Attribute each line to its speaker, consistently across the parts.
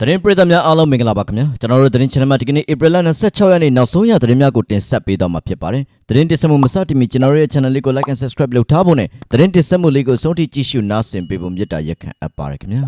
Speaker 1: သတင်းပရိသတ်များအားလုံးမင်္ဂလာပါခင်ဗျာကျွန်တော်တို့သတင်း channel မှာဒီကနေ့ April 26ရက်နေ့နောက်ဆုံးရသတင်းများကိုတင်ဆက်ပေးတော့မှာဖြစ်ပါတယ်သတင်းတင်ဆက်မှုမစတင်မီကျွန်တော်တို့ရဲ့ channel လေးကို like and subscribe လုပ်ထားဖို့နဲ့သတင်းတင်ဆက်မှုလေးကိုအဆုံးထိကြည့်ရှုနားဆင်ပေးဖို့မြတ်တာရက်ခံအပ်ပါတယ်ခင်ဗျာ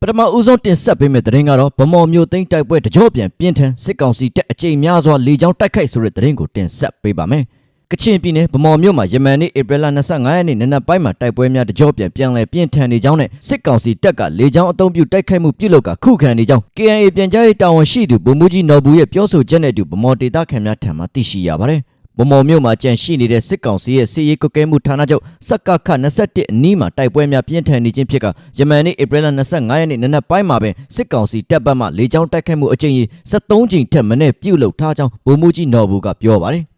Speaker 1: ပထမဦးဆုံးတင်ဆက်ပေးမယ့်သတင်းကတော့ဗမော်မျိုးသိန်းတိုက်ပွဲတကြောပြန်ပြင်းထန်စစ်ကောင်စီတပ်အကြိမ်များစွာလေကြောင်းတိုက်ခိုက်ဆိုတဲ့သတင်းကိုတင်ဆက်ပေးပါမယ် ကချင်ပြည်နယ်ဗမော်မြို့မှာယမန်နေ့ဧပြီလ25ရက်နေ့နနက်ပိုင်းမှာတိုက်ပွဲများတကြောပြန်ပြန်လည်ပြင်းထန်နေကြောင်းနဲ့စစ်ကောင်စီတပ်ကလေကြောင်းအုံပြုတိုက်ခိုက်မှုပြုလုပ်ကခုခံနေကြောင်း KNA ပြန်ကြားရေးတာဝန်ရှိသူဗိုလ်မှူးကြီးနော်ဘူးရဲ့ပြောဆိုချက်နဲ့အတူဗမော်ဒေတာခံများထံမှသိရှိရပါတယ်။ဗမော်မြို့မှာကြန့်ရှိနေတဲ့စစ်ကောင်စီရဲ့စစ်ရေးကွပ်ကဲမှုဌာနချုပ်စက်ကခ21အနီးမှာတိုက်ပွဲများပြင်းထန်နေခြင်းဖြစ်ကယမန်နေ့ဧပြီလ25ရက်နေ့နနက်ပိုင်းမှာပဲစစ်ကောင်စီတပ်ဘက်မှလေကြောင်းတိုက်ခိုက်မှုအကြိမ်ကြီး73ကြိမ်ထက်မနည်းပြုလုပ်ထားကြောင်းဗိုလ်မှူးကြီးနော်ဘူးကပြောပါတယ်။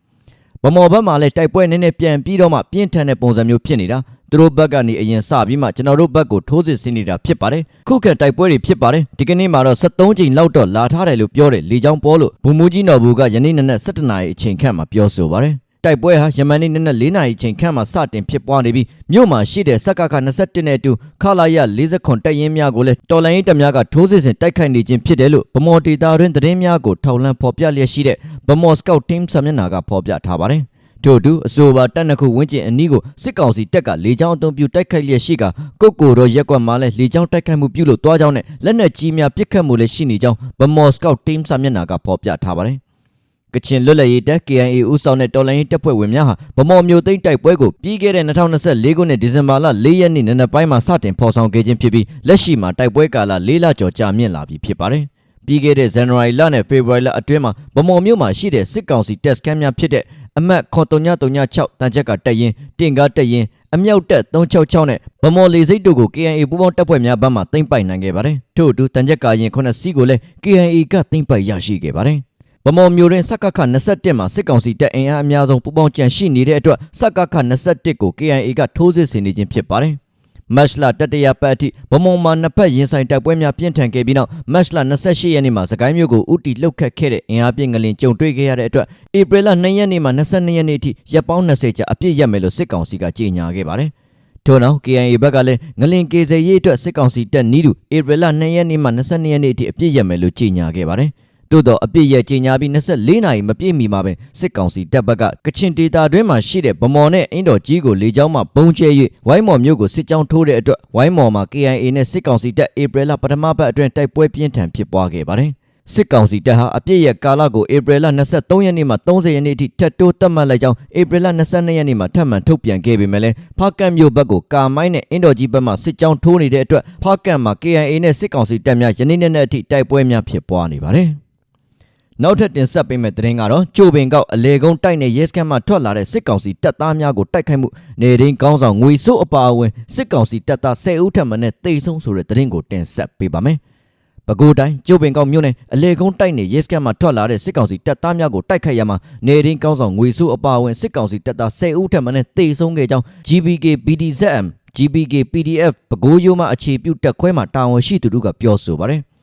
Speaker 1: ဗမော်ဘက်မှာလည်းတိုက်ပွဲနည်းနည်းပြန်ပြီးတော့မှပြင်းထန်တဲ့ပုံစံမျိုးဖြစ်နေတာသူတို့ဘက်ကနေအရင်စပြီးမှကျွန်တော်တို့ဘက်ကိုထိုးစစ်ဆင်နေတာဖြစ်ပါတယ်ခုခံတိုက်ပွဲတွေဖြစ်ပါတယ်ဒီကနေ့မှာတော့73ချိန်လောက်တော့လာထားတယ်လို့ပြောတယ်လေချောင်းပေါ်လို့ဘူမူကြီးနော်ဘူးကယနေ့နနက်7နာရီအချိန်ခန့်မှာပြောဆိုပါတယ် တိုက်ပွဲဟာယမန်နေ့နနက်4နာရီချိန်ခန့်မှာစတင်ဖြစ်ပွားနေပြီးမြို့မှာရှိတဲ့စက်ကခ21နဲ့အတူခလာရ40တပ်ရင်းများကိုလည်းတော်လိုင်းရေးတပ်များကထိုးစစ်ဆင်တိုက်ခိုက်နေခြင်းဖြစ်တယ်လို့ဗမော်ဒေတာတွင်သတင်းများကိုထောက်လှမ်းဖော်ပြလျက်ရှိတဲ့ဗမော်စကောက် team ဆာမျက်နှာကဖော်ပြထားပါတယ်ထို့အတူအဆိုပါတပ်နှစ်ခုဝန်းကျင်အနီးကိုစစ်ကောင်စီတပ်ကလေကြောင်းအုံပြုတိုက်ခိုက်လျက်ရှိကကုတ်ကိုတော့ရက်ကွက်မှာလည်းလေကြောင်းတိုက်ခိုက်မှုပြုလုပ်သွားကြောင်းနဲ့လက်နက်ကြီးများပစ်ခတ်မှုလည်းရှိနေကြောင်းဗမော်စကောက် team စာမျက်နှာကဖော်ပြထားပါတယ် ကချင်လွတ်လပ်ရေးတပ် KIA ဦးဆောင်တဲ့တော်လှန်ရေးတပ်ဖွဲ့ဝင်များဟာဗမော်မျိုးသိန်းတိုက်ပွဲကိုပြီးခဲ့တဲ့2024ခုနှစ်ဒီဇင်ဘာလ4ရက်နေ့နံနက်ပိုင်းမှာစတင်ဖော်ဆောင်ခဲ့ခြင်းဖြစ်ပြီးလက်ရှိမှာတိုက်ပွဲကာလ4လကျော်ကြာမြင့်လာပြီဖြစ်ပါတယ်ပြီးခဲ့တဲ့ဇန်နဝါရီလနဲ့ဖေဖော်ဝါရီလအတွင်းမှာဗမော်မြို့မှာရှိတဲ့စစ်ကောင်စီတပ်စခန်းများဖြစ်တဲ့အမတ်9336တန်ချက်ကတက်ရင်တင်ကားတက်ရင်အမြောက်တက်366နဲ့ဗမော်လေစိတ်တို့ကို KNA ပူးပေါင်းတပ်ဖွဲ့များဘက်မှသိမ်းပိုက်နိုင်ခဲ့ပါတယ်ထို့အတူတန်ချက်ကရင်9စီးကိုလည်း KNA ကသိမ်းပိုက်ရရှိခဲ့ပါတယ် ဗမော်မျိုးတွင်စက္ကခ21မှာစစ်ကောင်စီတပ်အင်အားအများဆုံးပူးပေါင်းကြံရှိနေတဲ့အတွက်စက္ကခ21ကို KNA ကထိုးစစ်ဆင်နေခြင်းဖြစ်ပါတယ်မတ်လတတရပတ်အထိဗမုံမှာနှစ်ဖက်ရင်ဆိုင်တိုက်ပွဲများပြင်းထန်ခဲ့ပြီးနောက်မတ်လ28ရက်နေ့မှာစကိုင်းမြို့ကိုဥတီလှုပ်ခတ်ခဲ့တဲ့အင်အားပြင်းငလင်ကြုံတွေ့ခဲ့ရတဲ့အတွက်ဧပြီလ2ရက်နေ့မှ22ရက်နေ့အထိရပ်ပေါင်း20ကြာအပြည့်ရက်မယ်လို့စစ်ကောင်စီကကြေညာခဲ့ပါတယ်။ထို့နောက် KIA ဘက်ကလည်းငလင်ကေစေရေးအတွက်စစ်ကောင်စီတပ်နီးတူဧပြီလ2ရက်နေ့မှ22ရက်နေ့အထိအပြည့်ရက်မယ်လို့ကြေညာခဲ့ပါတယ်။ သို့တော့အပြစ်ရဲ့ကြေညာပြီး24နာရီမပြည့်မီမှာပဲစစ်ကောင်စီတပ်ဘက်ကကချင်ဒေတာတွင်းမှာရှိတဲ့ဗမော်နဲ့အင်းတော်ကြီးကိုလေကြောင်းမှပုံကျဲ၍ဝိုင်းမော်မြို့ကိုစစ်ကြောင်းထိုးတဲ့အတွက်ဝိုင်းမော်မှာ KIA နဲ့စစ်ကောင်စီတပ်ဧပြီလပထမပတ်အတွင်းတိုက်ပွဲပြင်းထန်ဖြစ်ပွားခဲ့ပါတယ်စစ်ကောင်စီတပ်ဟာအပြစ်ရဲ့ကာလကိုဧပြီလ23ရက်နေ့မှ30ရက်နေ့အထိထပ်တိုးသတ်မှတ်လိုက်ကြောင်းဧပြီလ22ရက်နေ့မှာထပ်မံထုတ်ပြန်ခဲ့ပေမဲ့လည်းဖားကန့်မြို့ဘက်ကိုကာမိုင်းနဲ့အင်ဒိုဂျီဘက်မှစစ်ကြောင်းထိုးနေတဲ့အတွက်ဖားကန့်မှာ KIA နဲ့စစ်ကောင်စီတပ်များယနေ့နေ့နဲ့အထိတိုက်ပွဲများဖြစ်ပွားနေပါတယ် နောက်ထပ်တင်ဆက်ပေးမယ့်သတင်းကတော့ကြိုပင်ကောက်အလေကုန်းတိုက်နယ်ရဲစခန်းမှထွက်လာတဲ့စစ်ကောင်စီတပ်သားများကိုတိုက်ခိုက်မှုနေရင်းကောင်းဆောင်ငွေစိုးအပါအဝင်စစ်ကောင်စီတပ်သား10ဦးထပ်မံနဲ့တိတ်ဆုံးဆိုတဲ့သတင်းကိုတင်ဆက်ပေးပါမယ်။ပဲခူးတိုင်းကျိုပင်ကောက်မြို့နယ်အလေကုန်းတိုက်နယ်ရဲစခန်းမှထွက်လာတဲ့စစ်ကောင်စီတပ်သားများကိုတိုက်ခိုက်ရမှာနေရင်းကောင်းဆောင်ငွေစိုးအပါအဝင်စစ်ကောင်စီတပ်သား10ဦးထပ်မံနဲ့တိတ်ဆုံးခဲ့ကြောင်း GBK BDZM GBK PDF ပဲခူးရိုးမှအခြေပြုတပ်ခွဲမှတာဝန်ရှိသူတို့ကပြောဆိုပါတယ်။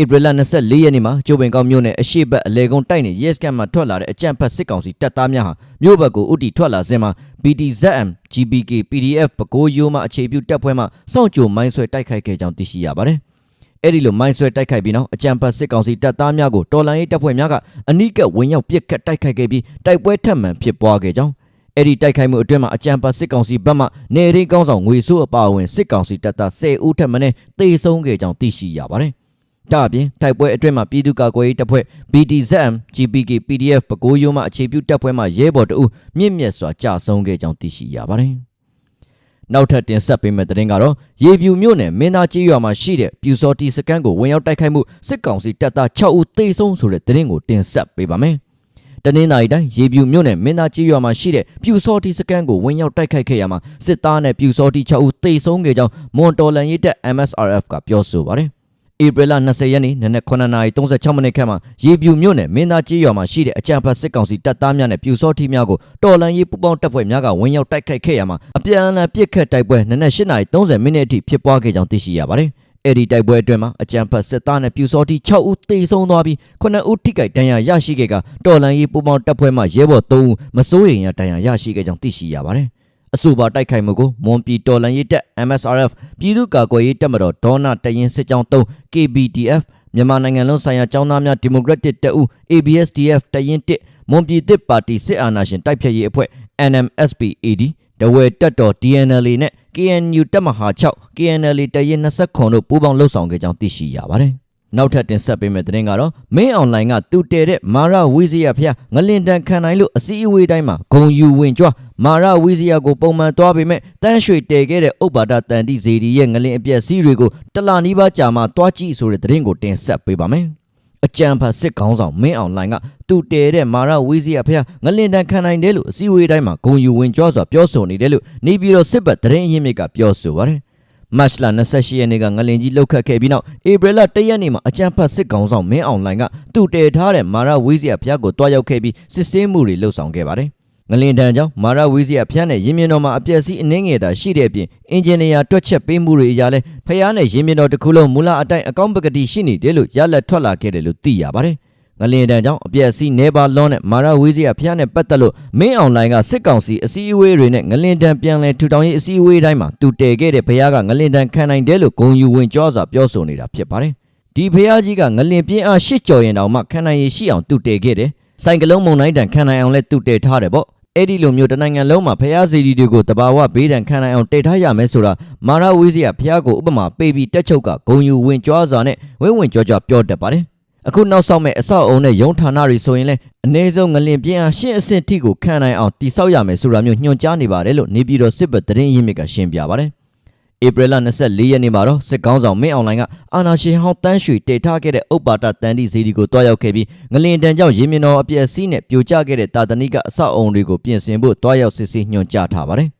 Speaker 1: ဧပြီလ24ရက်နေ့မှာကျိုးပင်ကောက်မြို့နယ်အရှိတ်ဘက်အလေကုန်းတိုက်နေရဲစကန်မှာထွက်လာတဲ့အကြံဖတ်စစ်ကောင်စီတပ်သားများဟာမြို့ဘက်ကိုဥတီထွက်လာစဉ်မှာ BDZM GBK PDF ပကိုးရိုးမှအခြေပြုတပ်ဖွဲ့မှစောင့်ကြိုမိုင်းဆွဲတိုက်ခိုက်ခဲ့ကြောင်းသိရှိရပါတယ်။အဲ့ဒီလိုမိုင်းဆွဲတိုက်ခိုက်ပြီးနောက်အကြံဖတ်စစ်ကောင်စီတပ်သားများကိုတော်လိုင်းရေးတပ်ဖွဲ့များကအနိကဝင်ရောက်ပစ်ခတ်တိုက်ခိုက်ခဲ့ပြီးတိုက်ပွဲထပ်မံဖြစ်ပွားခဲ့ကြောင်းအဲ့ဒီတိုက်ခိုက်မှုအတွင်းမှာအကြံပါစစ်ကောင်စီဘက်မှနေရင်းကောင်းဆောင်ငွေဆိုးအပါအဝင်စစ်ကောင်စီတပ်သား10ဦးထက်မနည်းတေဆုံးခဲ့ကြောင်းသိရှိရပါတယ်။ ဒါအပြင်တိုက်ပွဲအတွင်းမှာပြည်သူ့ကာကွယ်ရေးတပ်ဖွဲ့ BDZM GPK PDF ပကိုးရုံးမှအခြေပြုတပ်ဖွဲ့မှရဲဘော်တအုပ်မြင့်မြတ်စွာကြာဆုံးခဲ့ကြောင်းသိရှိရပါတယ်။နောက်ထပ်တင်ဆက်ပေးမယ့်သတင်းကတော့ရေပြူမြို့နယ်မင်းသားကြီးရွာမှာရှိတဲ့ပြူစောတီစကန်ကိုဝင်ရောက်တိုက်ခိုက်မှုစစ်ကောင်စီတပ်သား6ဦးသေဆုံးဆိုတဲ့သတင်းကိုတင်ဆက်ပေးပါမယ်။တနင်္လာရီတိုင်းရေပြူမြို့နယ်မင်းသားကြီးရွာမှာရှိတဲ့ပြူစောတီစကန်ကိုဝင်ရောက်တိုက်ခိုက်ခဲ့ရမှာစစ်သားနဲ့ပြူစောတီ6ဦးသေဆုံးခဲ့ကြောင်းမွန်တော်လန်ရေးတပ် MSRF ကပြောဆိုပါတယ်။ ဧပြီလ20ရက်နေ့နနက်9:36မိနစ်ခန့်မှာရေပြူမြို့နယ်မင်းသားကြီးရွာမှာရှိတဲ့အကြံဖတ်စစ်ကောင်စီတပ်သားများနဲ့ပြူစောထီများကိုတော်လန်ရေးပူပေါင်းတပ်ဖွဲ့များကဝင်ရောက်တိုက်ခိုက်ခဲ့ရမှာအပြန်အလှန်ပစ်ခတ်တိုက်ပွဲနနက်8:30မိနစ်အထိဖြစ်ပွားခဲ့ကြောင်းသိရှိရပါတယ်။အဲ့ဒီတိုက်ပွဲအတွင်းမှာအကြံဖတ်စစ်သားနဲ့ပြူစောတီ6ဦးသေဆုံးသွားပြီး9ဦးထိခိုက်ဒဏ်ရာရရှိခဲ့ကတော်လန်ရေးပူပေါင်းတပ်ဖွဲ့မှရဲဘော်3ဦးမစိုးရိမ်ရဒဏ်ရာရရှိခဲ့ကြောင်းသိရှိရပါတယ်။ အဆိုပါတိုက်ခိုက်မှုကိုမွန်ပြည်တော်လှန်ရေးတပ် MSRF ပြည်သူ့ကာကွယ်ရေးတပ်မတော်ဒေါနာတရင်စစ်ကြောင်း3 KBDF မြန်မာနိုင်ငံလုံးဆိုင်ရာចောင်းသားများဒီမိုကရက်တစ်တပ်ဦး ABSDF တရင်1မွန်ပြည်သစ်ပါတီစစ်အာဏာရှင်တိုက်ဖျက်ရေးအဖွဲ့ NMSPAD တဝဲတက်တော် DNLA နဲ့ KNU တပ်မဟာ6 KNLA တရင်29တို့ပူးပေါင်းလှုပ်ဆောင်ခဲ့ကြောင်းသိရှိရပါတယ်။ နောက်ထပ်တင်ဆက်ပေးမယ့်သတင်းကတော့မင်းအွန်လိုင်းကတူတဲတဲ့မာရဝီဇီယာဖျားငလင်တန်ခံနိုင်လို့အစည်းအဝေးတိုင်းမှာဂုံယူဝင်ကြွမာရဝီဇီယာကိုပုံမှန်သွားပေမဲ့တန်းရွှေတဲခဲ့တဲ့ဥပ္ပါဒတန်တိဇေဒီရဲ့ငလင်အပြက်စီးတွေကိုတလနီးပါးကြာမှသွားကြည့်ဆိုတဲ့သတင်းကိုတင်ဆက်ပေးပါမယ်။အကြံဖတ်စစ်ကောင်းဆောင်မင်းအောင်လိုင်းကတူတဲတဲ့မာရဝီဇီယာဖျားငလင်တန်ခံနိုင်တယ်လို့အစည်းအဝေးတိုင်းမှာဂုံယူဝင်ကြွစွာပြောဆိုနေတယ်လို့နေပြည်တော်စစ်ဘက်သတင်းအရင်းမြစ်ကပြောဆိုပါတယ်။ မတ်လ28ရက်နေ့ကငလင်ကြီးလှုပ်ခတ်ခဲ့ပြီးနောက်ဧပြီလ1ရက်နေ့မှာအကြံဖတ်စစ်ကောင်ဆောင်မင်းအောင်လိုင်းကတူတဲထားတဲ့မာရဝီဇီယာဖျားကိုတွားရောက်ခဲ့ပြီးစစ်ဆေးမှုတွေလှုပ်ဆောင်ခဲ့ပါတယ်။ငလင်တန်ကြောင့်မာရဝီဇီယာဖျားနဲ့ရင်းမြစ်တော်မှာအပျက်စီးအနှင်းငယ်တာရှိတဲ့အပြင်အင်ဂျင်နီယာတွက်ချက်ပေးမှုတွေအရာလဲဖျားနဲ့ရင်းမြစ်တော်တစ်ခုလုံးမူလအတိုင်းအကောင့်ပကတိရှိနေတယ်လို့ရလက်ထွက်လာခဲ့တယ်လို့သိရပါတယ်။ ငလင်တန်ကြောင့်အပြက်စီးနေပါလွန်နဲ့မာရဝီဇီယာဖျားနဲ့ပတ်သက်လို့မင်းအွန်လိုင်းကစစ်ကောင်စီအစည်းအဝေးတွေနဲ့ငလင်တန်ပြန်လဲထူထောင်ရေးအစည်းအဝေးတိုင်းမှာတူတဲခဲ့တဲ့ဖျားကငလင်တန်ခံနိုင်တယ်လို့ဂုံယူဝင်ကြောစွာပြောဆိုနေတာဖြစ်ပါတယ်။ဒီဖျားကြီးကငလင်ပြင်းအားရှစ်ကြော်ရင်တောင်မှခံနိုင်ရရှိအောင်တူတဲခဲ့တယ်။စိုင်ကလုံးမုံတိုင်းတန်ခံနိုင်အောင်လဲတူတဲထားတယ်ပေါ့။အဲ့ဒီလိုမျိုးတနိုင်ငံလုံးမှာဖျားစီဒီတွေကိုတဘာဝဘေးဒဏ်ခံနိုင်အောင်တည်ထားရမယ်ဆိုတာမာရဝီဇီယာဖျားကိုဥပမာပေးပြီးတက်ချုပ်ကဂုံယူဝင်ကြွားစွာနဲ့ဝင်းဝင်ကြွားကြွားပြောတတ်ပါတယ်။ အခုနောက်ဆောက်မဲ့အဆောက်အုံနဲ့ရုံဌာနတွေဆိုရင်လည်းအနည်းဆုံးငလင်ပြင်းအားရှင်းအဆင့်ထိကိုခံနိုင်အောင်တိဆောက်ရမယ်ဆိုတာမျိုးညွှန်ကြားနေပါတယ်လို့နေပြည်တော်စစ်ဘက်သတင်းရင်းမြစ်ကရှင်းပြပါတယ်။ဧပြီလ24ရက်နေ့မှာတော့စစ်ကောင်းဆောင်မင်းအွန်လိုင်းကအာနာရှင်ဟောင်းတန်းရွှေတည်ထားခဲ့တဲ့ဥပ္ပါဒတန်တီဇီဒီကိုတွားရောက်ခဲ့ပြီးငလင်တန်ကြောင့်ရင်းမြစ်တော်အပြည့်အစည်းနဲ့ပြိုကျခဲ့တဲ့တာတနိကအဆောက်အုံတွေကိုပြင်ဆင်ဖို့တွားရောက်စစ်ဆေးညွှန်ကြားထားပါတယ်။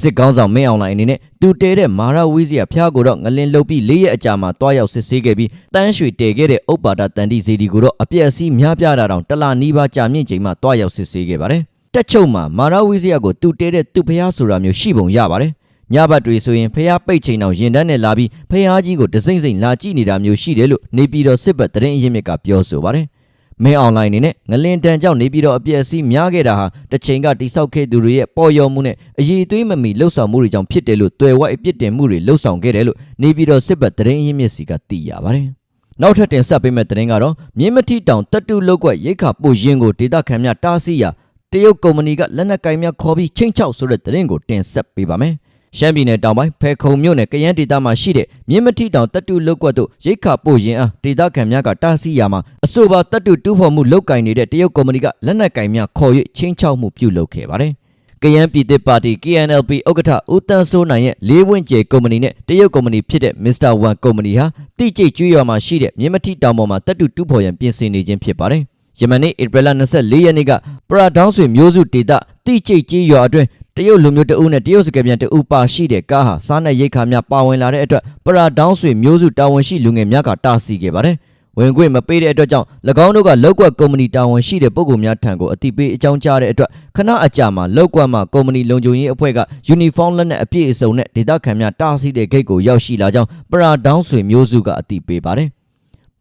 Speaker 1: စစ်ကောင်းဆောင်မင်းအောင်လိုင်းအနေနဲ့သူတဲတဲ့မာရဝီဇီယာဖျားကိုတော့ငလင်လုတ်ပြီး၄ရက်အကြာမှာတွားရောက်စစ်ဆေးခဲ့ပြီးတန်းရွှေတဲခဲ့တဲ့ဥပ္ပါဒတန်တီဇီဒီကိုတော့အပြည့်အစည်းများပြားတာတောင်တလနီးပါးကြာမြင့်ချိန်မှာတွားရောက်စစ်ဆေးခဲ့ပါတယ်။တက်ချုပ်မှာမာရဝီဇီယာကိုသူတဲတဲ့သူဖျားဆိုတာမျိုးရှိပုံရပါတယ်။ညဘက်တွေဆိုရင်ဖះပိတ်ချိန်အောင်ရင်တန်းနဲ့လာပြီးဖះကြီးကိုဒစိမ့်စိမ့်လာကြည့်နေတာမျိုးရှိတယ်လို့နေပြည်တော်စစ်ဘက်သတင်းအရင်းမြစ်ကပြောဆိုပါတယ်။ မင်းအွန်လိုင်းအနေနဲ့ငလင်တန်ကြောင့်နေပြည်တော်အပြည့်အစည်းများခဲ့တာဟာတစ်ချိန်ကတိဆောက်ခဲ့သူတွေရဲ့ပေါ်ရော်မှုနဲ့အရေးသွေးမမီလှုပ်ဆောင်မှုတွေကြောင့်ဖြစ်တယ်လို့တွေ့ဝိုက်အပြစ်တင်မှုတွေလှုပ်ဆောင်ခဲ့တယ်လို့နေပြည်တော်စစ်ဘက်သတင်းအရင်းမြစ်စီကသိရပါတယ်။နောက်ထပ်တင်ဆက်ပေးမယ့်သတင်းကတော့မြင်းမတိတောင်တက်တူလောက်ကွက်ရိတ်ခါပိုရင်ကိုဒေတာခံများတားဆီးရာတရုတ်ကုမ္ပဏီကလက်နက်ကင်များခေါ်ပြီးချင်းချောက်ဆိုတဲ့သတင်းကိုတင်ဆက်ပေးပါမယ်။ ရှမ်းပြည်နယ်တောင်ပိုင်းဖဲခုံမြို့နယ်ကရန်ဒေသမှာရှိတဲ့မြင်းမတိတောင်တပ်တုလုတ်ကွက်တို့ရိတ်ခါပို့ရင်အားဒေသခံများကတားဆီးရာမှာအဆိုပါတပ်တုတူးဖော်မှုလုတ်ကင်နေတဲ့တရုတ်ကုမ္ပဏီကလက်နက်ကင်များခေါ်၍ချင်းချောက်မှုပြုလုပ်ခဲ့ပါတယ်။ကရန်ပြည်သစ်ပါတီ KNLP ဥက္ကဋ္ဌဦးတန်းစိုးနိုင်ရဲ့လေးဝင့်ကျဲကုမ္ပဏီနဲ့တရုတ်ကုမ္ပဏီဖြစ်တဲ့ Mr. Wan ကုမ္ပဏီဟာတိကျကျွေးရွာမှာရှိတဲ့မြင်းမတိတောင်ပေါ်မှာတပ်တုတူးဖော်ရန်ပြင်ဆင်နေခြင်းဖြစ်ပါတယ်။ယမန်နေ့ဧပြီလ24ရက်နေ့ကပရာဒေါင်းဆွေမျိုးစုဒေတာတိကျကျေးရွာအတွင်း တရုတ်လူမျိုးတဦးနဲ့တရုတ်စကားပြန်တဦးပါရှိတဲ့ကားဟာစားနပ်ရိက္ခာများပါဝင်လာတဲ့အတွက်ပရာဒေါင်းဆွေမျိုးစုတာဝန်ရှိလူငယ်များကတားဆီးခဲ့ပါတယ်။ဝင်ခွင့်မပေးတဲ့အတွက်ကြောင့်၎င်းတို့ကလောက်ကွက်ကုမ္ပဏီတာဝန်ရှိတဲ့ပုဂ္ဂိုလ်များထံကိုအတိပေးအကြောင်းကြားတဲ့အတွက်ခဏအကြာမှာလောက်ကွက်မှာကုမ္ပဏီလုံခြုံရေးအဖွဲ့ကယူနီဖောင်းလက်နက်အပြည့်အစုံနဲ့ဒေသခံများတားဆီးတဲ့ဂိတ်ကိုရောက်ရှိလာကြောင်းပရာဒေါင်းဆွေမျိုးစုကအတိပေးပါတယ်။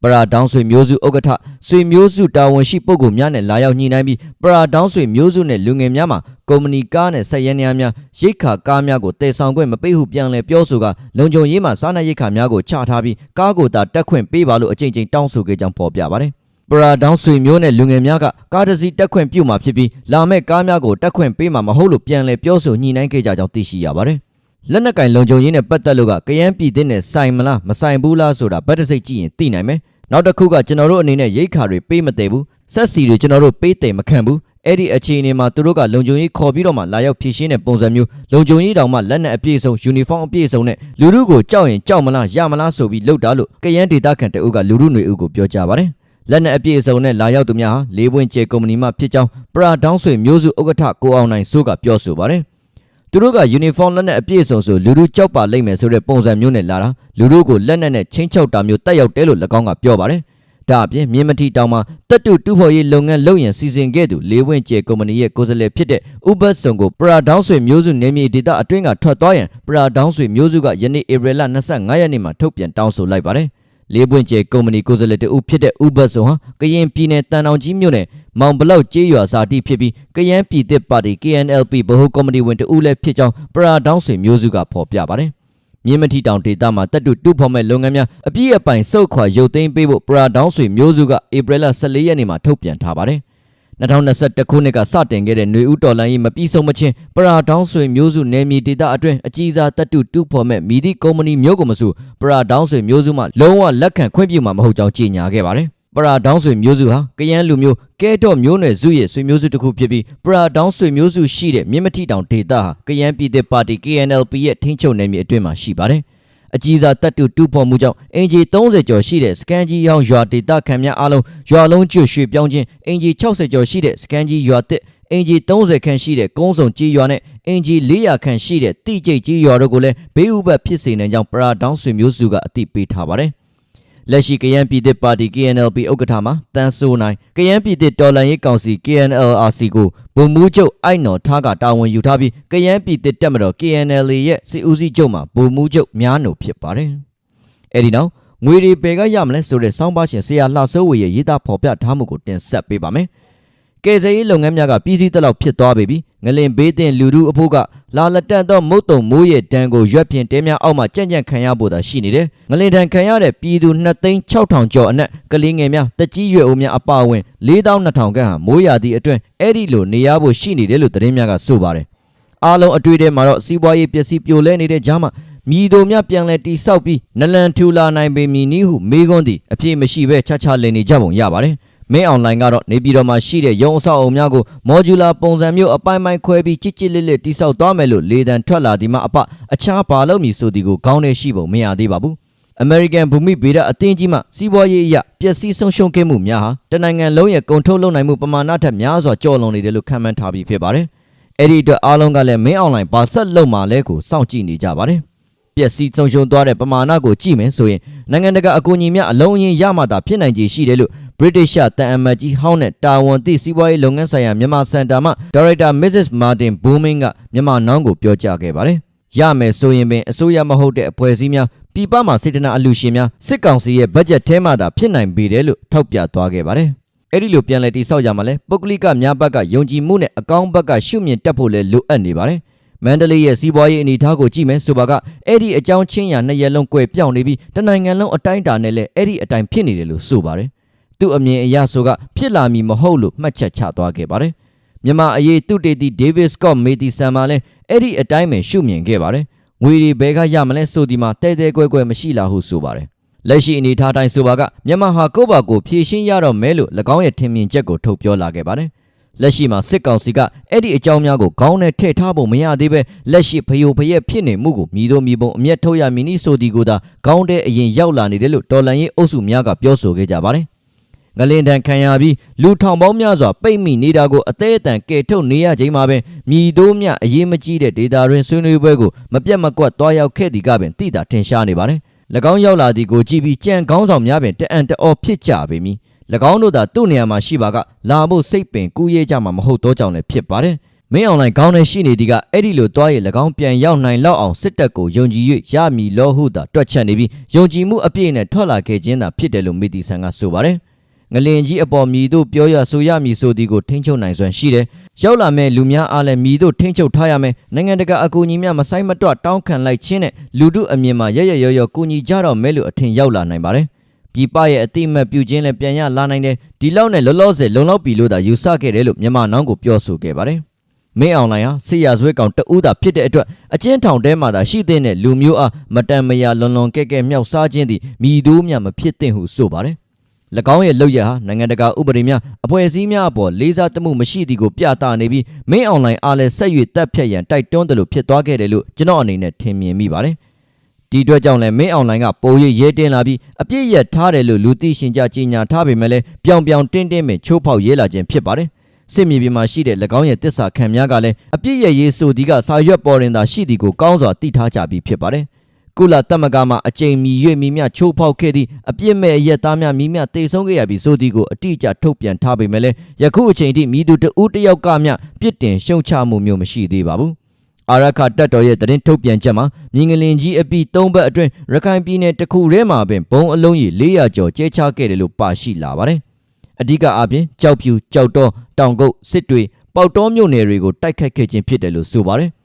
Speaker 1: ပရာဒေါင်းဆွေမျိုးစုဥက္ကဋ္ဌဆွေမျိုးစုတာဝန်ရှိပုဂ္ဂိုလ်များနဲ့လာရောက်ညှိနှိုင်းပြီးပရာဒေါင်းဆွေမျိုးစုနဲ့လူငယ်များမှာကုမ္ပဏီကားနဲ့ဆက်ရန်များများရိတ်ခါကားများကိုတည်ဆောင်ခွင့်မပေးဟုပြန်လည်ပြောဆိုကလုံခြုံရေးမှစားနပ်ရိတ်ခါများကိုချထားပြီးကားကိုသာတက်ခွင့်ပေးပါလို့အကြိမ်ကြိမ်တောင်းဆိုခဲ့ကြောင်းဖော်ပြပါတယ်ပရာဒေါင်းဆွေမျိုးနဲ့လူငယ်များကကားတစ်စီးတက်ခွင့်ပြုမှာဖြစ်ပြီးလာမဲ့ကားများကိုတက်ခွင့်ပေးမှာမဟုတ်လို့ပြန်လည်ပြောဆိုညှိနှိုင်းခဲ့ကြကြောင်းသိရှိရပါတယ် လက်နက်ကင်လုံခြုံရေးနဲ့ပတ်သက်လို့ကကရန်ပြည်တဲ့နဲ့ဆိုင်မလားမဆိုင်ဘူးလားဆိုတာဗတ်တစိတ်ကြည့်ရင်သိနိုင်မယ်နောက်တစ်ခုကကျွန်တော်တို့အနေနဲ့ရိတ်ခါတွေပေးမတည်ဘူးဆက်စီတွေကျွန်တော်တို့ပေးတယ်မခံဘူးအဲ့ဒီအခြေအနေမှာသူတို့ကလုံခြုံရေးခေါ်ပြီးတော့မှလာရောက်ဖြည့်ရှင်းတဲ့ပုံစံမျိုးလုံခြုံရေးတောင်မှလက်နက်အပြည့်စုံယူနီဖောင်းအပြည့်စုံနဲ့လူလူကိုကြောက်ရင်ကြောက်မလားရမလားဆိုပြီးလှုပ်တာလို့ကရန်ဒေတာခန်တအုပ်ကလူလူຫນွေဦးကိုပြောကြပါတယ်လက်နက်အပြည့်အစုံနဲ့လာရောက်သူများဟာလေးပွင့်ကျဲကုမ္ပဏီမှဖြစ်ကြောင်းပရာဒေါင်းဆွေမျိုးစုဥက္ကဋ္ဌကိုအောင်နိုင်စိုးကပြောဆိုပါတယ် သူတို့ကယူနီဖောင်းလက်နက်အပြည့်အစုံဆိုလူလူကြောက်ပါလိမ့်မယ်ဆိုတဲ့ပုံစံမျိုးနဲ့လာတာလူလူကိုလက်နက်နဲ့ချင်းချောက်တာမျိုးတက်ရောက်တယ်လို့၎င်းကပြောပါတယ်ဒါအပြင်မြင်းမတီတောင်မှာတက်တူတူဖော်ရေးလုပ်ငန်းလုပ်ရန်စီစဉ်ခဲ့သူလေးဝင့်ကျဲကုမ္ပဏီရဲ့ကိုယ်စားလှယ်ဖြစ်တဲ့ဥပတ်စုံကိုပရာဒေါင်းဆွေမျိုးစုနေမြေဒေတာအတွင်းကထွက်သွားရန်ပရာဒေါင်းဆွေမျိုးစုကယနေ့ဧပြီလ25ရက်နေ့မှာထုတ်ပြန်တောင်းဆိုလိုက်ပါတယ် လေးပွင့်ကျဲကုမ္ပဏီကိုယ်စားလှယ်တဦးဖြစ်တဲ့ဥပတ်စုံဟာကရင်ပြည်နယ်တန်အောင်ကြီးမြို့နယ်မောင်ဘလောက်ကျေးရွာစာတိဖြစ်ပြီးကရန်ပြည်သစ်ပါတီ KNLP ဗဟိုကော်မတီဝင်တဦးလည်းဖြစ်ကြောင်းပရာဒေါင်းဆွေမျိုးစုကဖော်ပြပါတယ်မြင်းမထီတောင်ဒေသမှာတက်တူတူဖော်မဲ့လုပ်ငန်းများအပြည့်အပိုင်စုတ်ခွာရုပ်သိမ်းပေးဖို့ပရာဒေါင်းဆွေမျိုးစုကဧပြီလ14ရက်နေ့မှာထုတ်ပြန်ထားပါတယ် 2021ခုနှစ်ကစတင်ခဲ့တဲ့ຫນွေဦးတော်လိုင်းရေးမပြီးဆုံးမချင်းပရာဒေါင်းဆွေမျိုးစုနယ်မြေဒေသအတွင်းအကြီးစားတက်တူတူဖော်မဲ့မိသည့်ကုမ္ပဏီမျိုးကိုမဆိုပရာဒေါင်းဆွေမျိုးစုမှလုံးဝလက်ခံခွင့်ပြုမှာမဟုတ်ကြောင်းကြေညာခဲ့ပါတယ်ပရာဒေါင်းဆွေမျိုးစုဟာကယန်းလူမျိုးကဲတော့မျိုးနွယ်စုရဲ့ဆွေမျိုးစုတစ်ခုဖြစ်ပြီးပရာဒေါင်းဆွေမျိုးစုရှိတဲ့မြင့်မထီတောင်ဒေသဟာကယန်းပြည်သက်ပါတီ KNLP ရဲ့ထိန်းချုပ်နယ်မြေအတွင်းမှာရှိပါတယ် အကြီးစားတပ်တူတူဖော်မှုကြောင့်အင်ဂျီ30ကျော်ရှိတဲ့စကန်ကြီးရောင်းရွာဒေသခံများအားလုံးရွာလုံးကျွတ်ရွှေ့ပြောင်းခြင်းအင်ဂျီ60ကျော်ရှိတဲ့စကန်ကြီးရွာတစ်အင်ဂျီ30ခန့်ရှိတဲ့ကုန်းစုံကြီးရွာနဲ့အင်ဂျီ400ခန့်ရှိတဲ့တိကျိတ်ကြီးရွာတို့ကိုလည်းဘေးဥပတ်ဖြစ်စေနိုင်ကြောင်းပရာဒေါင်းဆွေမျိုးစုကအသိပေးထားပါတယ် လက်ရှိကယန်းပြည်သစ်ပါတီ KNLP ဥက္ကဋ္ဌမှာတန်းစိုးနိုင်ကယန်းပြည်သစ်တော်လှန်ရေးကောင်စီ KNLRC ကိုဗိုလ်မှူးချုပ်အိုက်နော်ထားကတာဝန်ယူထားပြီးကယန်းပြည်သစ်တက်မတော် KNLA ရဲ့စစ်ဦးစီးချုပ်မှာဗိုလ်မှူးချုပ်များနိုဖြစ်ပါတယ်။အဲဒီနောက်ငွေတွေဘယ်ကရမလဲဆိုတဲ့စောင်းပါရှင်ဆရာလှစိုးဝေရဲ့ရေးသားဖော်ပြထားမှုကိုတင်ဆက်ပေးပါမယ်။ကယ်ဆယ်ရေးလုပ်ငန်းများကပြည်စည်းတက်လောက်ဖြစ်သွားပြီ။ ငလင်ဘေးတင်လူလူအဖို့ကလာလက်တန့်သောမုတ်တုံမိုးရဲ့တန်းကိုရွက်ဖြင့်တဲများအောက်မှကြံ့ကြံ့ခံရဖို့သာရှိနေတယ်။ငလင်တန်ခံရတဲ့ပြည်သူ2သိန်း6000ကျော်အနက်ကလေးငယ်များတက်ကြီးရွယ်အိုများအပါအဝင်4200ခန့်ဟာမိုးရာသီအတွင်းအဲ့ဒီလိုနေရဖို့ရှိနေတယ်လို့သတင်းများကဆိုပါတယ်။အားလုံးအတွေ့အထဲမှာတော့စီးပွားရေးပျက်စီးပြိုလဲနေတဲ့ကြားမှာမြည်တို့များပြန်လဲတိဆောက်ပြီးနလန်ထူလာနိုင်ပေမည်နည်းဟုမေးခွန်းသည်အပြည့်မရှိဘဲချာချာလည်နေကြပုံရပါတယ်။ မင်းအွန်လိုင်းကတော့နေပြည်တော်မှာရှိတဲ့ရုံအဆောက်အအုံများကိုမော်ဂျူလာပုံစံမျိုးအပိုင်းပိုင်းခွဲပြီးကြစ်ကြစ်လစ်လစ်တိဆောက်သွားမယ်လို့လေတံထွက်လာဒီမှအပအခြားဘာလို့မည်ဆိုသည်ကိုခေါင်းထဲရှိပုံမရသေးပါဘူး။ American ဘူမိဗေဒအသင်းကြီးမှစီးပွားရေးအရပျက်စီးဆုံးရှုံးခဲ့မှုများဟာတနိုင်ငံလုံးရဲ့ကုန်ထုတ်လုပ်နိုင်မှုပမာဏထက်များစွာကျော်လွန်နေတယ်လို့ခန့်မှန်းထားပြီးဖြစ်ပါတယ်။အဲ့ဒီအတွက်အားလုံးကလည်းမင်းအွန်လိုင်းဘာဆက်လုပ်မှလဲကိုစောင့်ကြည့်နေကြပါတယ်။ပျက်စီးဆုံးရှုံးသွားတဲ့ပမာဏကိုကြည့်မယ်ဆိုရင်နိုင်ငံတကာအကူအညီများအလုံးအင်းရမှသာဖြစ်နိုင်ခြေရှိတယ်လို့ British တန်အမတ်ကြီးဟောင်းနဲ့တာဝန်သိစီးပွားရေးလုပ်ငန်းဆိုင်ရာမြန်မာစင်တာမှ Director Mrs. Martin Booming ကမြန်မာနောင်းကိုပြောကြားခဲ့ပါတယ်။ရမယ်ဆိုရင်ပင်အစိုးရမဟုတ်တဲ့အဖွဲ့အစည်းများပြည်ပမှာစေတနာအလူရှင်များစစ်ကောင်စီရဲ့ဘတ်ဂျက်ထဲမှသာဖြစ်နိုင်ပေတယ်လို့ထောက်ပြသွားခဲ့ပါတယ်။အဲ့ဒီလိုပြန်လည်တိဆောက်ကြမှာလဲပုဂ္ဂလိကများဘက်ကယုံကြည်မှုနဲ့အကောင့်ဘက်ကရှုမြင်တက်ဖို့လဲလိုအပ်နေပါတယ်။မန္တလေးရဲ့စီးပွားရေးအနေအထားကိုကြည့်မယ်ဆိုပါကအဲ့ဒီအကြောင်းချင်းရနှစ်ရက်လုံးကွယ်ပြောင်းနေပြီးတနိုင်ငံလုံးအတိုင်းအတာနဲ့လည်းအဲ့ဒီအတိုင်းဖြစ်နေတယ်လို့ဆိုပါတယ်။ သူ့အမြင်အရဆိုကဖြစ်လာမည်မဟုတ်လို့မှတ်ချက်ချသွားခဲ့ပါတယ်။မြန်မာအရေးသူတေတီဒေးဗစ်စကော့မေတီဆန်မှာလည်းအဲ့ဒီအတိုင်းပဲရှုမြင်ခဲ့ပါတယ်။ငွေတွေဘဲကရမလဲဆိုဒီမှာတဲတဲကွဲကွဲမရှိလာဟုဆိုပါတယ်။လက်ရှိအနေအထားတိုင်းဆိုပါကမြန်မာဟာကိုယ့်ဘာကိုဖြည့်ရှင်းရတော့မဲလို့၎င်းရဲ့ထင်မြင်ချက်ကိုထုတ်ပြောလာခဲ့ပါတယ်။လက်ရှိမှာစစ်ကောင်စီကအဲ့ဒီအကြောင်းများကိုခေါင်းနဲ့ထည့်ထားဖို့မရသေးပဲလက်ရှိဖယိုဖယက်ဖြစ်နေမှုကိုမြည်တို့မြည်ပုံအမျက်ထုတ်ရမည်နီဆိုဒီကိုသာခေါင်းတဲ့အရင်ရောက်လာနေတယ်လို့တော်လန်ရေးအုပ်စုများကပြောဆိုခဲ့ကြပါတယ်။ ငလင်တန်ခံရပြီးလူထောင်ပေါင်းများစွာပိတ်မိနေတာကိုအသေးအတန်ကဲထုတ်နေရချိန်မှာပင်မြည်တို့မြအရေးမကြီးတဲ့ဒေတာတွင်ဆွေးနွေးပွဲကိုမပြတ်မကွက်တွားရောက်ခဲ့သည်ကပင်သိတာထင်ရှားနေပါတယ်။၎င်းရောက်လာသည်ကိုကြည့်ပြီးကြံကောင်းဆောင်များပင်တအံတအော်ဖြစ်ကြပေမည်။၎င်းတို့သာသူ့နေရာမှာရှိပါကလာဖို့စိတ်ပင်ကူးရဲကြမှာမဟုတ်တော့ကြောင်းလည်းဖြစ်ပါတယ်။မင်းအွန်လိုင်းကောင်းတဲ့ရှိနေသည်ကအဲ့ဒီလိုတွားရ၎င်းပြန်ရောက်နိုင်လောက်အောင်စစ်တပ်ကိုယုံကြည်၍ရမည်လို့ဟုသာတွက်ချက်နေပြီးယုံကြည်မှုအပြည့်နဲ့ထွက်လာခဲ့ခြင်းသာဖြစ်တယ်လို့မေတီဆန်ကဆိုပါတယ်။ ငလင်ကြီးအပေါ်မြည်တို့ပြောရဆိုရမည်ဆိုသည်ကိုထိန်းချုပ်နိုင်စွမ်းရှိတယ်။ရောက်လာမဲ့လူများအားလည်းမြည်တို့ထိန်းချုပ်ထားရမယ်။နိုင်ငံတကာအကူအညီများမဆိုင်မတွတောင်းခံလိုက်ခြင်းနဲ့လူတို့အမြင်မှာရရရော်ရော်ကူညီကြတော့မဲလို့အထင်ရောက်လာနိုင်ပါတယ်။ပြည်ပရဲ့အတိအမတ်ပြုခြင်းလည်းပြန်ရလာနိုင်တယ်။ဒီလောက်နဲ့လောလောဆယ်လုံလောက်ပြီလို့သာယူဆခဲ့တယ်လို့မြန်မာနောင်းကိုပြောဆိုခဲ့ပါတယ်။မင်းအောင်လိုင်းဟာဆေးရဆွဲကောင်တဦးသာဖြစ်တဲ့အတွက်အချင်းထောင်ထဲမှာသာရှိတဲ့လူမျိုးအားမတန်မရာလွန်လွန်ကဲကဲမြောက်စားခြင်းသည်မိတို့မြမဖြစ်သင့်ဟုဆိုပါတယ်။၎ င်းရဲ့လုပ်ရဟာနိုင်ငံတကာဥပဒေများအဖွဲ့အစည်းများအပေါ်လေးစားတမှုမရှိသည်ကိုပြသနေပြီးမင်းအွန်လိုင်းအားလည်းဆက်၍တက်ဖြတ်ရန်တိုက်တွန်းတယ်လို့ဖြစ်သွားခဲ့တယ်လို့ကျွန်တော်အနေနဲ့ထင်မြင်မိပါတယ်။ဒီအတွက်ကြောင့်လည်းမင်းအွန်လိုင်းကပို၍ရဲတင်းလာပြီးအပြစ်ရထားတယ်လို့လူသိရှင်ကြားကြေညာထားပေမဲ့လည်းပြောင်ပြောင်တင်းတင်းပင်ချိုးဖောက်ရဲလာခြင်းဖြစ်ပါတယ်။စစ်မြေပြင်မှာရှိတဲ့၎င်းရဲ့တစ္ဆာခံများကလည်းအပြစ်ရရေးဆိုဒီကစာရွက်ပေါ်ရင်သာရှိသည်ကိုကောင်းစွာသိထားကြပြီးဖြစ်ပါတယ်။ ကုလတမကမှအကြိမ်မီ၍မိမြချိုးဖောက်ခဲ့သည့်အပြစ်မဲ့ရက်သားများမိမြတေဆုံးခဲ့ရပြီးဆိုသည်ကိုအတိအကျထုတ်ပြန်ထားပေမဲ့လည်းယခုအချိန်ထိမိသူတဦးတယောက်ကမျှပြစ်တင်ရှုံချမှုမျိုးမရှိသေးပါဘူးအာရခတပ်တော်ရဲ့သတင်းထုတ်ပြန်ချက်မှာမြင်းငလင်ကြီးအပီ၃ဘက်အတွင်းရခိုင်ပြည်နယ်တစ်ခုထဲမှာပင်ဘုံအလုံးကြီး400ကျော်ကျဲချခဲ့တယ်လို့ပါရှိလာပါတယ်။အဓိကအပြင်ကြောက်ဖြူကြောက်တော်တောင်ကုတ်စစ်တွေပေါက်တော်မြို့နယ်တွေကိုတိုက်ခိုက်ခဲ့ခြင်းဖြစ်တယ်လို့ဆိုပါတယ်။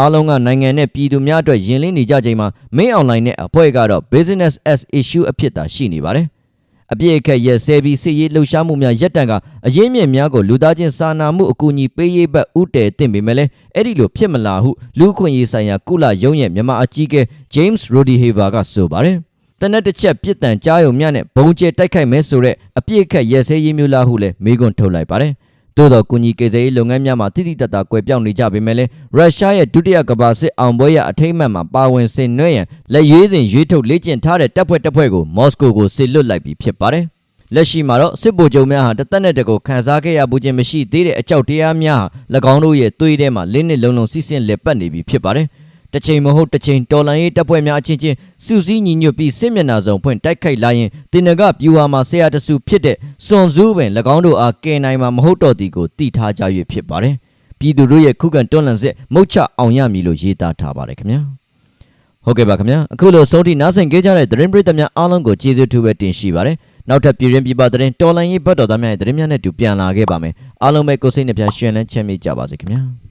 Speaker 1: အားလုံးကနိုင်ငံနဲ့ပြည်သူများအတွက်ယဉ်လင်းနေကြချိန်မှာ main online နဲ့အဖွဲ့ကတော့ business as issue အဖြစ်သာရှိနေပါတယ်။အပြည့်အခက်ရက်ဆဲပြီးစစ်ရေးလှုပ်ရှားမှုများရပ်တန့်ကအရေးမြင့်များကိုလူသားချင်းစာနာမှုအကူအညီပေးရေးဘက်ဥတည်တင်ပေမဲ့လည်းအဲ့ဒီလိုဖြစ်မလာဟုလူ့အခွင့်ရေးဆိုင်ရာကုလရုံးရဲ့မြန်မာအကြီးအကဲ James Rodehaver ကဆိုပါတယ်။တနက်တစ်ချက်ပြစ်ဒဏ်ကြားရုံများနဲ့ဘုံကျဲတိုက်ခိုက်မဲဆိုတဲ့အပြည့်အခက်ရက်ဆဲရေးမျိုးလားဟုလည်းမေးခွန်းထုတ်လိုက်ပါတယ်။ သို့တော့ကုညီကေဇေးလုပ်ငန်းများမှာတိတိတတ်တာကွယ်ပြောင်းနေကြပေမဲ့လည်းရုရှားရဲ့ဒုတိယကမ္ဘာစစ်အောင်ပွဲရအထိမ့်မှန်မှာပါဝင်ဆင်နွှဲရန်လက်ရွေးစင်ရွေးထုတ်လေ့ကျင့်ထားတဲ့တပ်ဖွဲ့တပ်ဖွဲ့ကိုမော်စကိုကိုစစ်လွတ်လိုက်ပြီးဖြစ်ပါတယ်။လက်ရှိမှာတော့စစ်ဗိုလ်ချုပ်များဟာတသက်နဲ့တကိုခန်းစားခဲ့ရမှုချင်းမရှိသေးတဲ့အကြောက်တရားများဟာ၎င်းတို့ရဲ့သွေးထဲမှာလင်းနစ်လုံးလုံးစီးဆင်းလက်ပတ်နေပြီဖြစ်ပါတယ်။ တစ်ချိန်မဟုတ်တစ်ချိန်တော်လန်ရေးတပ်ဖွဲ့များအချင်းချင်းစုစည်းညီညွတ်ပြီးစစ်မျက်နှာစုံဖွင့်တိုက်ခိုက်လာရင်တင်နဂပြူဟာမှာဆရာတစုဖြစ်တဲ့စွန်ဇူးပင်၎င်းတို့အားကယ်နိုင်မှာမဟုတ်တော့သည်ကိုတည်ထားကြ၍ဖြစ်ပါတယ်။ပြည်သူတို့ရဲ့ခုခံတွန်းလှန်စစ်မုတ်ချအောင်ရမည်လို့ရေးသားထားပါတယ်ခင်ဗျာ။ဟုတ်ကဲ့ပါခင်ဗျာအခုလိုဆုံးထိနားဆင်ကြကြတဲ့သတင်းပရိသတ်များအားလုံးကိုကျေးဇူးထူးပဲတင်ရှိပါတယ်နောက်ထပ်ပြည်ရင်ပြည်ပသတင်းတော်လိုင်းရေးဘတ်တော်သားများရဲ့သတင်းများနဲ့တူပြန်လာခဲ့ပါမယ်အားလုံးပဲကိုယ်စိတ်နှပြရှင်လန်းချမ်းမြေ့ကြပါစေခင်ဗျာ